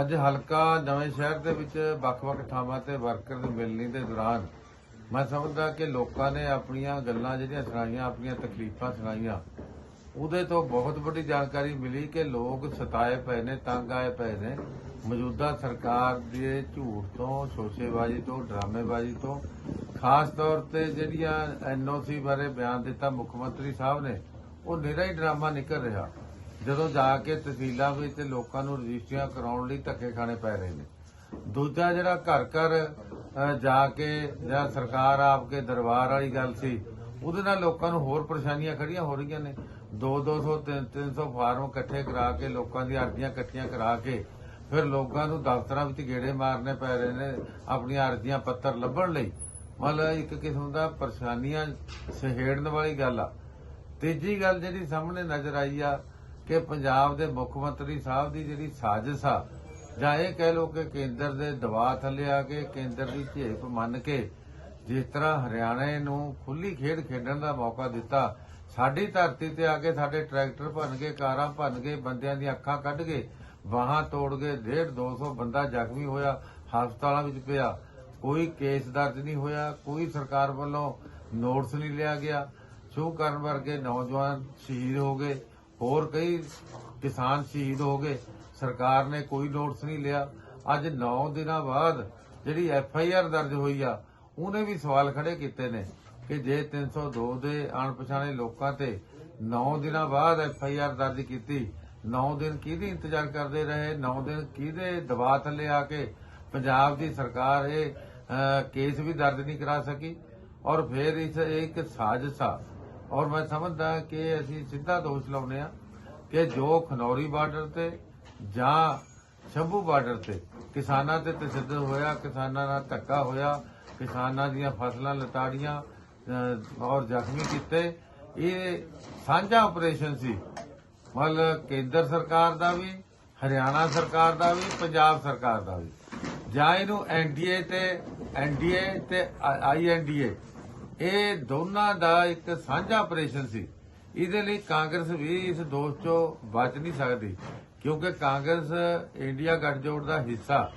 ਅੱਜ ਹਲਕਾ ਨਵੇਂ ਸ਼ਹਿਰ ਦੇ ਵਿੱਚ ਵੱਖ-ਵੱਖ ਥਾਵਾਂ ਤੇ ਵਰਕਰ ਦੀ ਮਿਲਣੀ ਦੇ ਦੌਰਾਨ ਮੈਂ ਸਮਝਦਾ ਕਿ ਲੋਕਾਂ ਨੇ ਆਪਣੀਆਂ ਗੱਲਾਂ ਜਿਹੜੀਆਂ ਸੁਣਾਈਆਂ, ਆਪਣੀਆਂ ਤਕਲੀਫਾਂ ਸੁਣਾਈਆਂ, ਉਹਦੇ ਤੋਂ ਬਹੁਤ ਵੱਡੀ ਜਾਣਕਾਰੀ ਮਿਲੀ ਕਿ ਲੋਕ ਸਤਾਏ ਪਏ ਨੇ, ਤੰਗ ਆਏ ਪਏ ਨੇ। ਮੌਜੂਦਾ ਸਰਕਾਰ ਦੇ ਝੂਠ ਤੋਂ, ਸ਼ੋਸ਼ੇਬਾਜ਼ੀ ਤੋਂ, ਡਰਾਮੇਬਾਜ਼ੀ ਤੋਂ, ਖਾਸ ਤੌਰ ਤੇ ਜਿਹੜੀਆਂ ਐਨਓਸੀ ਬਾਰੇ ਬਿਆਨ ਦਿੱਤਾ ਮੁੱਖ ਮੰਤਰੀ ਸਾਹਿਬ ਨੇ, ਉਹ ਨਿਰਾ ਹੀ ਡਰਾਮਾ ਨਿਕਲ ਰਿਹਾ। ਜਦੋਂ ਜਾ ਕੇ ਤਹਿਸੀਲਾਂ ਵਿੱਚ ਲੋਕਾਂ ਨੂੰ ਰਜਿਸਟਰੀਆਂ ਕਰਾਉਣ ਲਈ ਧੱਕੇ ਖਾਣੇ ਪੈ ਰਹੇ ਨੇ। ਦੂਜਾ ਜਿਹੜਾ ਘਰ ਘਰ ਜਾ ਕੇ ਜਾਂ ਸਰਕਾਰ ਆਪ ਕੇ ਦਰਬਾਰ ਵਾਲੀ ਗੱਲ ਸੀ, ਉਹਦੇ ਨਾਲ ਲੋਕਾਂ ਨੂੰ ਹੋਰ ਪਰੇਸ਼ਾਨੀਆਂ ਖੜੀਆਂ ਹੋ ਰਹੀਆਂ ਨੇ। 2-200 300 ਫਾਰਮ ਇਕੱਠੇ ਕਰਾ ਕੇ, ਲੋਕਾਂ ਦੀਆਂ ਅਰਜ਼ੀਆਂ ਇਕੱਠੀਆਂ ਕਰਾ ਕੇ, ਫਿਰ ਲੋਕਾਂ ਨੂੰ ਦਫ਼ਤਰਾਂ ਵਿੱਚ ਗੇੜੇ ਮਾਰਨੇ ਪੈ ਰਹੇ ਨੇ, ਆਪਣੀਆਂ ਅਰਜ਼ੀਆਂ ਪੱਤਰ ਲੱਭਣ ਲਈ। ਮਤਲਬ ਇੱਕ ਕਿਸਮ ਦਾ ਪਰੇਸ਼ਾਨੀਆਂ ਸਹੇੜਨ ਵਾਲੀ ਗੱਲ ਆ। ਤੀਜੀ ਗੱਲ ਜਿਹੜੀ ਸਾਹਮਣੇ ਨਜ਼ਰ ਆਈ ਆ ਕਿ ਪੰਜਾਬ ਦੇ ਮੁੱਖ ਮੰਤਰੀ ਸਾਹਿਬ ਦੀ ਜਿਹੜੀ ਸਾਜ਼ਿਸ਼ ਆ, ਜਾਂ ਇਹ ਕਹਿ ਲੋ ਕਿ ਕੇਂਦਰ ਦੇ ਦਬਾਅ ਥੱਲੇ ਆ ਕੇ ਕੇਂਦਰ ਦੀ ਝੇਪ ਮੰਨ ਕੇ ਜਿਸ ਤਰ੍ਹਾਂ ਹਰਿਆਣੇ ਨੂੰ ਖੁੱਲੀ ਖੇਡ ਖੇਡਣ ਦਾ ਮੌਕਾ ਦਿੱਤਾ, ਸਾਡੀ ਧਰਤੀ ਤੇ ਆ ਕੇ ਸਾਡੇ ਟਰੈਕਟਰ ਭੰਨ ਗਏ, ਕਾਰਾਂ ਭੰਨ ਗਏ, ਬੰਦਿਆਂ ਦੀਆਂ ਅੱਖਾਂ ਕੱਢ ਗਏ ਵਾਹਾਂ ਤੋੜ ਗਏ 1.5 200 ਬੰਦਾ ਜ਼ਖਮੀ ਹੋਇਆ, ਹਸਪਤਾਲਾਂ ਵਿੱਚ ਪਿਆ। ਕੋਈ ਕੇਸ ਦਰਜ ਨਹੀਂ ਹੋਇਆ, ਕੋਈ ਸਰਕਾਰ ਵੱਲੋਂ ਨੋਟਿਸ ਨਹੀਂ ਲਿਆ ਗਿਆ। ਸ਼ੁਭ ਕਰਨ ਵਰਗੇ ਨੌਜਵਾਨ ਸ਼ਹੀਦ ਹੋ ਗਏ। ਹੋਰ ਕਈ ਕਿਸਾਨ ਸ਼ਹੀਦ ਹੋ ਗਏ। ਸਰਕਾਰ ਨੇ ਕੋਈ ਨੋਟਿਸ ਨਹੀਂ ਲਿਆ। ਅੱਜ 9 ਦਿਨਾਂ ਬਾਅਦ ਜਿਹੜੀ ਐਫ ਆਈ ਆਰ ਦਰਜ ਹੋਈ ਆ, ਉਹਨੇ ਵੀ ਸਵਾਲ ਖੜੇ ਕੀਤੇ ਨੇ ਕਿ ਜੇ 302 ਦੇ ਅਣਪਛਾਣੇ ਲੋਕਾਂ ਤੇ 9 ਦਿਨਾਂ ਬਾਅਦ ਐਫ ਆਈ ਆਰ ਦਰਜ ਕੀਤੀ 9 ਦਿਨ ਕਿਹਦੀ ਇੰਤਜ਼ਾਰ ਕਰਦੇ ਰਹੇ 9 ਦਿਨ ਕਿਹਦੇ ਦਬਾਅ ਥੱਲੇ ਆ ਕੇ ਪੰਜਾਬ ਦੀ ਸਰਕਾਰ ਇਹ ਕੇਸ ਵੀ ਦਰਜ ਨਹੀਂ ਕਰਾ ਸਕੀ? ਔਰ ਫਿਰ ਇਸ ਇੱਕ ਸਾਜ਼ਿਸ਼ ਆ ਔਰ ਮੈਂ ਸਮਝਦਾ ਕਿ ਅਸੀਂ ਸਿੱਧਾ ਦੋਸ਼ ਲਾਉਂਦੇ ਆ ਕਿ ਜੋ ਖਨੌਰੀ ਬਾਰਡਰ ਤੇ ਜਾਂ ਸ਼ੰਭੂ ਬਾਰਡਰ ਤੇ ਕਿਸਾਨਾਂ ਤੇ ਤਸ਼ੱਦਦ ਹੋਇਆ, ਕਿਸਾਨਾਂ ਨਾਲ ਧੱਕਾ ਹੋਇਆ, ਕਿਸਾਨਾਂ ਦੀਆਂ ਫਸਲਾਂ ਲਤਾੜੀਆਂ ਔਰ ਜ਼ਖਮੀ ਕੀਤੇ, ਇਹ ਸਾਂਝਾ ਆਪਰੇਸ਼ਨ ਸੀ। ਮਤਲਬ ਕੇਂਦਰ ਸਰਕਾਰ ਦਾ ਵੀ, ਹਰਿਆਣਾ ਸਰਕਾਰ ਦਾ ਵੀ, ਪੰਜਾਬ ਸਰਕਾਰ ਦਾ ਵੀ। ਜਾਂ ਇਹਨੂੰ ਐਨਡੀਏ ਤੇ ਐਨਡੀਏ ਤੇ ਆਈਐਨਡੀਏ ਇਹ ਦੋਨਾਂ ਦਾ ਇੱਕ ਸਾਂਝਾ ਆਪਰੇਸ਼ਨ ਸੀ। ਇਹਦੇ ਲਈ ਕਾਂਗਰਸ ਵੀ ਇਸ ਦੋਸ਼ ਚੋਂ ਬਚ ਨਹੀਂ ਸਕਦੀ, ਕਿਉਂਕਿ ਕਾਂਗਰਸ ਇੰਡੀਆ ਗੱਠਜੋੜ ਦਾ ਹਿੱਸਾ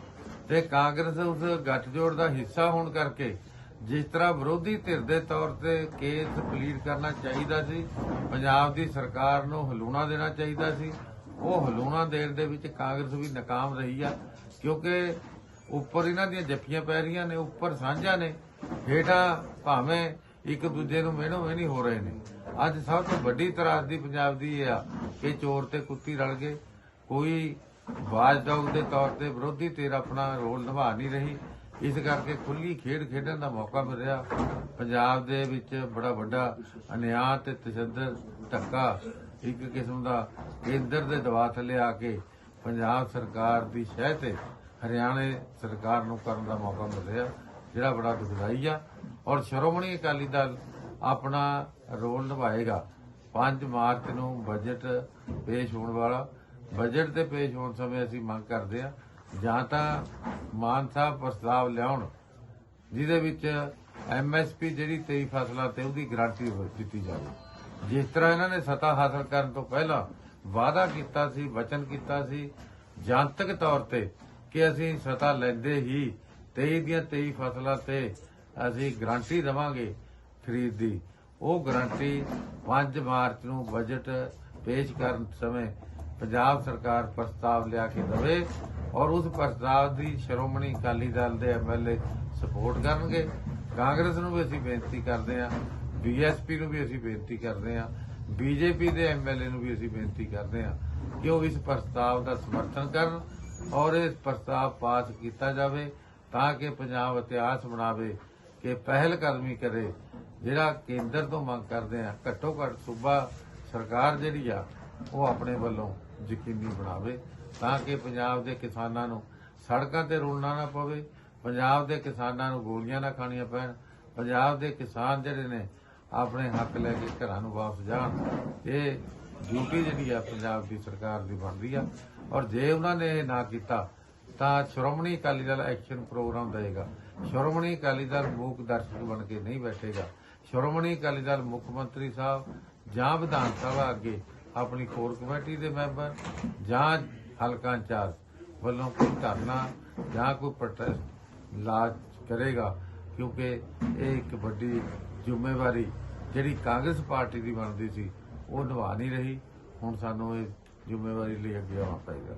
ਤੇ ਕਾਂਗਰਸ ਉਸ ਗੱਠਜੋੜ ਦਾ ਹਿੱਸਾ ਹੋਣ ਕਰਕੇ ਜਿਸ ਤਰ੍ਹਾਂ ਵਿਰੋਧੀ ਧਿਰ ਦੇ ਤੌਰ ਤੇ ਕੇਸ ਪਲੀਟ ਕਰਨਾ ਚਾਹੀਦਾ ਸੀ, ਪੰਜਾਬ ਦੀ ਸਰਕਾਰ ਨੂੰ ਹਲੂਣਾ ਦੇਣਾ ਚਾਹੀਦਾ ਸੀ। ਉਹ ਹਲੂਣਾ ਦੇਣ ਦੇ ਵਿੱਚ ਕਾਂਗਰਸ ਵੀ ਨਾਕਾਮ ਰਹੀ ਆ, ਕਿਉਂਕਿ ਉੱਪਰ ਇਹਨਾਂ ਦੀਆਂ ਜੱਫੀਆਂ ਪੈ ਰਹੀਆਂ ਨੇ, ਉੱਪਰ ਸਾਂਝਾ ਨੇ। ਹੇਠਾਂ ਭਾਵੇਂ ਇੱਕ ਦੂਜੇ ਨੂੰ ਮਿਹਣੋ ਮਿਹਣੀ ਹੋ ਰਹੇ ਨੇ। ਅੱਜ ਸਭ ਤੋਂ ਵੱਡੀ ਤਰਾਸਦੀ ਪੰਜਾਬ ਦੀ ਇਹ ਆ ਕਿ ਚੋਰ ਤੇ ਕੁੱਤੀ ਰਲ ਗਏ। ਕੋਈ ਵਾਜਡੌਗ ਦੇ ਤੌਰ ਤੇ ਵਿਰੋਧੀ ਧਿਰ ਆਪਣਾ ਰੋਲ ਨਿਭਾ ਨਹੀਂ ਰਹੀ। ਇਸ ਕਰਕੇ ਖੁੱਲੀ ਖੇਡ ਖੇਡਣ ਦਾ ਮੌਕਾ ਮਿਲ ਰਿਹਾ। ਪੰਜਾਬ ਦੇ ਵਿੱਚ ਬੜਾ ਵੱਡਾ ਅਨਿਆਂ ਤੇ ਤਸ਼ੱਦਦ ਧੱਕਾ ਇੱਕ ਕਿਸਮ ਦਾ ਕੇਂਦਰ ਦੇ ਦਬਾਅ ਥੱਲੇ ਆ ਕੇ ਪੰਜਾਬ ਸਰਕਾਰ ਦੀ ਸ਼ਹਿ ਤੇ ਹਰਿਆਣੇ ਸਰਕਾਰ ਨੂੰ ਕਰਨ ਦਾ ਮੌਕਾ ਮਿਲ ਰਿਹਾ। ਜਿਹੜਾ ਬੜਾ ਦੁਖਦਾਈ ਆ। ਔਰ ਸ਼੍ਰੋਮਣੀ ਅਕਾਲੀ ਦਲ ਆਪਣਾ ਰੋਲ ਨਿਭਾਏਗਾ। 5 ਮਾਰਚ ਨੂੰ ਬਜਟ ਪੇਸ਼ ਹੋਣ ਵਾਲਾ। ਬਜਟ ਤੇ ਪੇਸ਼ ਹੋਣ ਸਮੇਂ ਅਸੀਂ ਮੰਗ ਕਰਦੇ ਆ ਜਾਂ ਤਾਂ ਮਾਨ ਸਾਹਿਬ ਪ੍ਰਸਤਾਵ ਲਿਆਉਣ, ਜਿਹਦੇ ਵਿੱਚ ਐਮਐਸਪੀ ਜਿਹੜੀ 23 ਫਸਲਾਂ ਤੇ ਉਹਦੀ ਗਾਰੰਟੀ ਦਿੱਤੀ ਜਾਵੇ। ਜਿਸ ਤਰ੍ਹਾਂ ਇਹਨਾਂ ਨੇ ਸਤਾ ਹਾਸਲ ਕਰਨ ਤੋਂ ਪਹਿਲਾਂ ਵਾਅਦਾ ਕੀਤਾ ਸੀ, ਵਚਨ ਕੀਤਾ ਸੀ, ਜਨਤਕ ਤੌਰ ਤੇ ਕਿ ਅਸੀਂ ਸਤਾ ਲੈਂਦੇ ਹੀ 23 ਦੀਆਂ 23 ਫਸਲਾਂ ਤੇ ਅਸੀਂ ਗਰੰਟੀ ਦੇਵਾਂਗੇ ਖਰੀਦ ਦੀ। ਉਹ ਗਰੰਟੀ 5 ਮਾਰਚ ਨੂੰ ਬਜਟ ਪੇਸ਼ ਕਰਨ ਸਮੇਂ ਪੰਜਾਬ ਸਰਕਾਰ ਪ੍ਰਸਤਾਵ ਲਿਆ ਕੇ ਦੇਵੇ ਔਰ ਉਸ ਪ੍ਰਸਤਾਵ ਦੀ ਸ਼੍ਰੋਮਣੀ ਅਕਾਲੀ ਦਲ ਦੇ ਐਮਐਲਏ ਸਪੋਰਟ ਕਰਨਗੇ। ਕਾਂਗਰਸ ਨੂੰ ਵੀ ਅਸੀਂ ਬੇਨਤੀ ਕਰਦੇ ਹਾਂ ਬੀਐਸਪੀ ਨੂੰ ਵੀ ਅਸੀਂ ਬੇਨਤੀ ਕਰਦੇ ਹਾਂ ਬੀਜੇਪੀ ਦੇ ਐਮਐਲਏ ਨੂੰ ਵੀ ਅਸੀਂ ਬੇਨਤੀ ਕਰਦੇ ਹਾਂ ਕਿ ਉਹ ਇਸ ਪ੍ਰਸਤਾਵ ਦਾ ਸਮਰਥਨ ਕਰਨ ਔਰ ਇਸ ਪ੍ਰਸਤਾਵ ਪਾਸ ਕੀਤਾ ਜਾਵੇ। ਤਾਂ ਕਿ ਪੰਜਾਬ ਇਤਿਹਾਸ ਬਣਾਵੇ ਕਿ ਪਹਿਲ ਕਦਮੀ ਕਰੇ। ਜਿਹੜਾ ਕੇਂਦਰ ਤੋਂ ਮੰਗ ਕਰਦੇ ਆ, ਘੱਟੋ ਘੱਟ ਸੂਬਾ ਸਰਕਾਰ ਜਿਹੜੀ ਆ, ਉਹ ਆਪਣੇ ਵੱਲੋਂ ਯਕੀਨੀ ਬਣਾਵੇ ਤਾਂ ਕਿ ਪੰਜਾਬ ਦੇ ਕਿਸਾਨਾਂ ਨੂੰ ਸੜਕਾਂ ਤੇ ਰੋਲਣਾ ਨਾ ਪਵੇ, ਪੰਜਾਬ ਦੇ ਕਿਸਾਨਾਂ ਨੂੰ ਗੋਲੀਆਂ ਨਾ ਖਾਣੀਆਂ ਪੈਣ, ਪੰਜਾਬ ਦੇ ਕਿਸਾਨ ਜਿਹੜੇ ਨੇ, ਆਪਣੇ ਹੱਕ ਲੈ ਕੇ ਘਰਾਂ ਨੂੰ ਵਾਪਸ ਜਾਣ। ਇਹ ਡਿਊਟੀ ਜਿਹੜੀ ਆ ਪੰਜਾਬ ਦੀ ਸਰਕਾਰ ਦੀ ਬਣਦੀ ਆ। ਔਰ ਜੇ ਉਹਨਾਂ ਨੇ ਇਹ ਨਾ ਕੀਤਾ ਤਾਂ ਸ਼੍ਰੋਮਣੀ ਅਕਾਲੀ ਦਲ ਐਕਸ਼ਨ ਪ੍ਰੋਗਰਾਮ ਦੇਗਾ ਸ਼੍ਰੋਮਣੀ ਅਕਾਲੀ ਦਲ ਮੂਕ ਦਰਸ਼ਕ ਬਣ ਕੇ ਨਹੀਂ ਬੈਠੇਗਾ। ਸ਼੍ਰੋਮਣੀ ਅਕਾਲੀ ਦਲ ਮੁੱਖ ਮੰਤਰੀ ਸਾਹਿਬ ਜਾਂ ਵਿਧਾਨ ਸਭਾ ਅੱਗੇ ਆਪਣੀ ਕੋਰ ਕਮੇਟੀ ਦੇ ਮੈਂਬਰ ਜਾਂ ਹਲਕਾ ਇੰਚਾਰਜ ਵੱਲੋਂ ਕੋਈ ਧਰਨਾ ਜਾਂ ਕੋਈ ਪ੍ਰੋਟੈਸਟ ਲਾਜ ਕਰੇਗਾ, ਕਿਉਂਕਿ ਇਹ ਇੱਕ ਵੱਡੀ ਜ਼ਿੰਮੇਵਾਰੀ ਜਿਹੜੀ ਕਾਂਗਰਸ ਪਾਰਟੀ ਦੀ ਬਣਦੀ ਸੀ, ਉਹ ਨਿਭਾ ਨਹੀਂ ਰਹੀ। ਹੁਣ ਸਾਨੂੰ ਇਹ ਜ਼ਿੰਮੇਵਾਰੀ ਲਈ ਅੱਗੇ ਆਉਣਾ ਪਏਗਾ।